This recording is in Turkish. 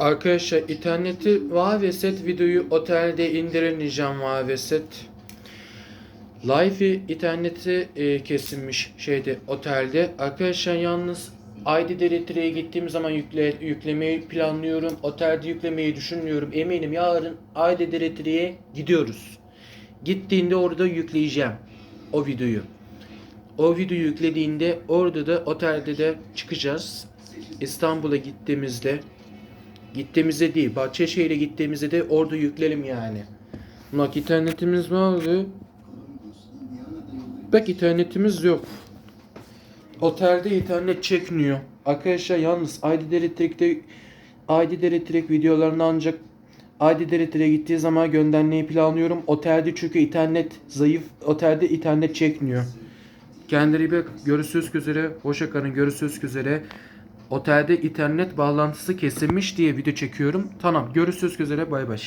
Arkadaşlar interneti Vaveset videoyu otelde indirileceğim Vaveset. Live interneti e, kesilmiş şeyde otelde. Arkadaşlar yalnız ID Directory'e gittiğim zaman yükle, yüklemeyi planlıyorum. Otelde yüklemeyi düşünmüyorum. Eminim yarın ID Directory'e gidiyoruz. Gittiğinde orada yükleyeceğim o videoyu. O videoyu yüklediğinde orada da otelde de çıkacağız. İstanbul'a gittiğimizde gittiğimizde değil Bahçeşehir'e gittiğimizde de orada yüklerim yani. Bak internetimiz vardı. Bak internetimiz yok. Otelde internet çekmiyor. Arkadaşlar yalnız ID Elektrik'te ID Elektrik videolarını ancak ID Elektrik'e gittiği zaman göndermeyi planlıyorum. Otelde çünkü internet zayıf. Otelde internet çekmiyor. Kendileri bir görüşürüz üzere. Hoşça kalın. Görüşürüz üzere. Otelde internet bağlantısı kesilmiş diye video çekiyorum. Tamam. Görüşürüz üzere. Bay bay.